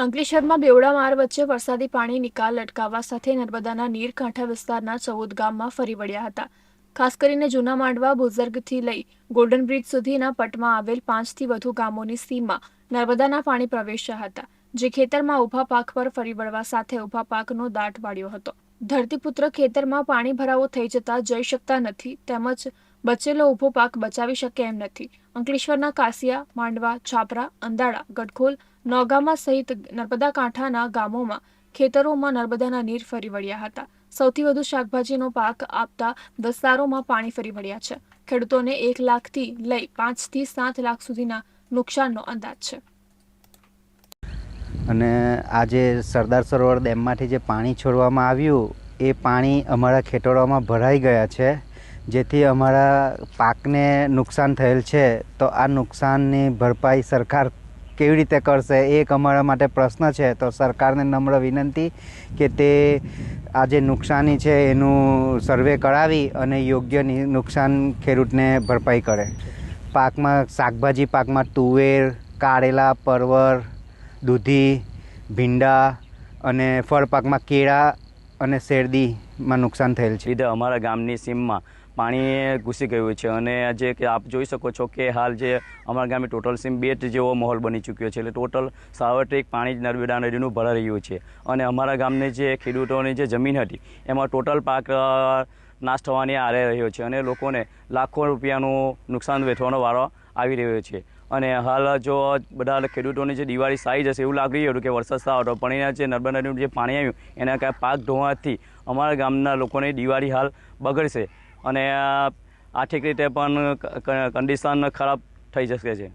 અંકલેશ્વરમાં બેવડા માર વચ્ચે વરસાદી પાણી નિકાલ અટકાવવા સાથે નર્મદાના નીરકાંઠા વિસ્તારના ચૌદ ગામમાં ફરી વળ્યા હતા. ખાસ કરીને જૂના માંડવા, બુઝર્ગથી લઈ ગોલ્ડન બ્રિજ સુધીના પટમાં આવેલ પાંચથી વધુ ગામોની સીમમાં નર્મદાના પાણી પ્રવેશ્યા હતા, જે ખેતરમાં ઊભા પાક પર ફરી વળવા સાથે ઊભા પાકનો દાટ વાળ્યો હતો. ધરતીપુત્ર ખેતરમાં પાણી ભરાવો થઈ જતા જઈ શકતા નથી, તેમજ બચેલો ઊભો પાક બચાવી શકે એમ નથી. અંકલેશ્વરના કાસિયા, માંડવા, છાપરા, અંદાળા, ગઢખોલ, નોગામા સહિત નર્મદા કાંઠાના ગામોમાં ખેતરોમાં નર્મદાના નીર ફરી વળ્યા હતા. સૌથી વધુ શાકભાજીનો પાક આપતા વિસ્તારોમાં પાણી ફરી વળ્યા છે. ખેડૂતોને એક લાખથી લઈ પાંચથી સાત લાખ સુધીના નુકસાનનો અંદાજ છે. અને આજે સરદાર સરોવર ડેમમાંથી જે પાણી છોડવામાં આવ્યું, એ પાણી અમારા ખેતરોમાં ભરાઈ ગયા છે. જેથી અમારા પાકને નુકસાન થયેલ છે, તો આ નુકસાનની ભરપાઈ સરકાર કેવી રીતે કરશે એક અમારા માટે પ્રશ્ન છે. તો સરકારને નમ્ર વિનંતી કે તે આ જે નુકસાની છે એનું સર્વે કરાવી અને યોગ્ય નુકસાન ખેડૂતને ભરપાઈ કરે. પાકમાં શાકભાજી પાકમાં તુવેર, કારેલા, પરવર, દૂધી, ભીંડા અને ફળ પાકમાં કેળા અને શેરડીમાં નુકસાન થયેલ છે. લીધે અમારા ગામની સીમમાં પાણી ઘૂસી ગયું છે. અને આજે કે આપ જોઈ શકો છો કે હાલ જે અમારા ગામે ટોટલ સીમ બેટ જેવો માહોલ બની ચૂક્યો છે. એટલે ટોટલ સાર્વત્રિક પાણી જ નર્મદા નદીનું ભરાઈ રહ્યું છે. અને અમારા ગામની જે ખેડૂતોની જે જમીન હતી, એમાં ટોટલ પાક નાશ થવાની આરે રહ્યો છે અને લોકોને લાખો રૂપિયાનું નુકસાન વેઠવાનો વારો આવી રહ્યો છે. અને હાલ જો બધા ખેડૂતોની જે દિવાળી સાઈ જશે એવું લાગી રહ્યું હતું કે વરસાદ સારો હતો, પણ એના જે નર્મદા નદીનું જે પાણી આવ્યું, એના કારણે પાક ધોવાથી અમારા ગામના લોકોની દિવાળી હાલ બગડશે. અને આર્થિક રીતે પણ કન્ડિશન ખરાબ થઈ જશે છે.